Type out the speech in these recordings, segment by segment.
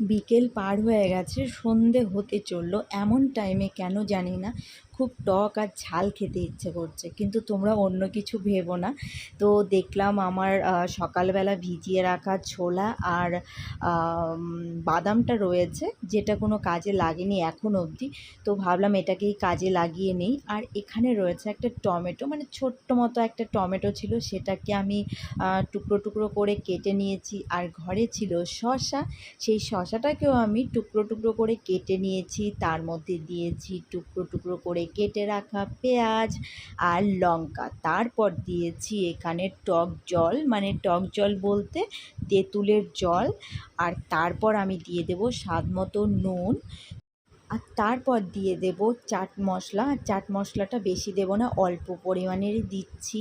বিকেল পার হয়ে গেছে সন্ধে হতে চলল। এমন টাইমে কেন জানি না। খুব টক আর ঝাল খেতে ইচ্ছে করছে। কিন্তু তোমরা অন্য কিছু ভেবো না। তো দেখলাম আমার সকালবেলা ভিজিয়ে রাখা ছোলা আর বাদামটা রয়েছে, যেটা কোনো কাজে লাগেনি এখন অবধি। তো ভাবলাম এটাকেই কাজে লাগিয়ে নেই। আর এখানে রয়েছে একটা টমেটো মানে ছোট্ট মতো একটা টমেটো ছিল, সেটাকে আমি টুকরো টুকরো করে কেটে নিয়েছি। আর ঘরে ছিল শসা, সেই শশাটাকেও আমি টুকরো টুকরো করে কেটে নিয়েছি। তার মধ্যে দিয়েছি টুকরো টুকরো করে কেটে রাখা পেঁয়াজ আর লঙ্কা। তারপর দিয়েছি এখানে টক জল মানে টক জল বলতে তেঁতুলের জল। আর তারপর আমি দিয়ে দেবো স্বাদ মতো নুন। আর তারপর দিয়ে দেব চাট মশলা। আর চাট মশলাটা বেশি দেবো না, অল্প পরিমাণেরই দিচ্ছি।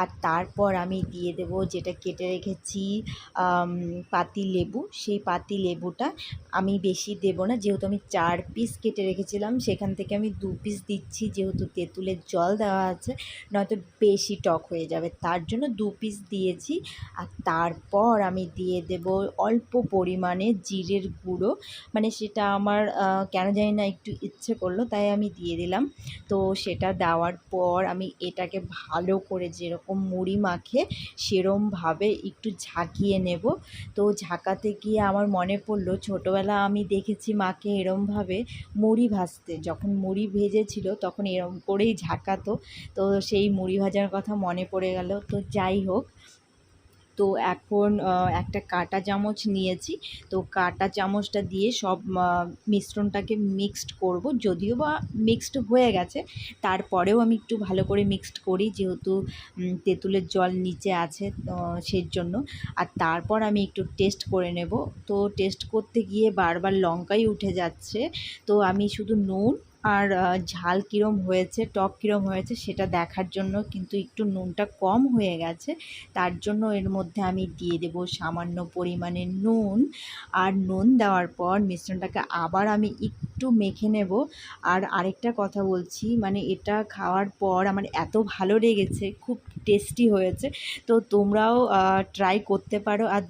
আর তারপর আমি দিয়ে দেব যেটা কেটে রেখেছি পাতি লেবু। সেই পাতি লেবুটা আমি বেশি দেবো না, যেহেতু আমি চার পিস কেটে রেখেছিলাম, সেখান থেকে আমি দু পিস দিচ্ছি, যেহেতু তেঁতুলের জল দেওয়া আছে, নয়তো বেশি টক হয়ে যাবে। তার জন্য দু পিস দিয়েছি। আর তারপর আমি দিয়ে দেব অল্প পরিমাণে জিরের গুঁড়ো। মানে সেটা আমার কেন জানি না, একটু ইচ্ছে করল, তাই আমি দিয়ে দিলাম। তো সেটা দেওয়ার পর আমি এটাকে ভালো করে যেরকম মুড়ি মাখে, সেরমভাবে একটু ঝাঁকিয়ে নেব। তো ঝাঁকাতে গিয়ে আমার মনে পড়ল, ছোটোবেলা আমি দেখেছি মাকে এরমভাবে মুড়ি ভাজতে। যখন মুড়ি ভেজেছিল, তখন এরম করেই ঝাঁকাতো। তো সেই মুড়ি ভাজার কথা মনে পড়ে গেল। তো যাই হোক তো এখন একটা কাঁটা চামচ নিয়েছি। তো কাঁটা চামচটা দিয়ে সব মিশ্রণটাকে মিক্সড করব। যদিও বা মিক্সড হয়ে গেছে, তারপরেও আমি একটু ভালো করে মিক্সড করি, যেহেতু তেঁতুলের জল নিচে আছে সেই জন্য আর তারপর আমি একটু টেস্ট করে নেব। তো টেস্ট করতে গিয়ে বারবার লঙ্কাই উঠে যাচ্ছে। তো আমি শুধু নুন আর ঝাল কীরম হয়েছে, টক কীরম হয়েছে সেটা দেখার জন্য কিন্তু একটু নুনটা কম হয়ে গেছে। তার জন্য এর মধ্যে আমি দিয়ে দেব সামান্য পরিমাণে নুন। আর নুন দেওয়ার পর মিশ্রণটাকে আবার আমি একটু মেখে নেব। আর আরেকটা কথা বলছি মানে এটা খাওয়ার পর আমার এত ভালো লেগেছে, খুব টেস্টি হয়েছে। তো তোমরাও ট্রাই করতে পারো। আর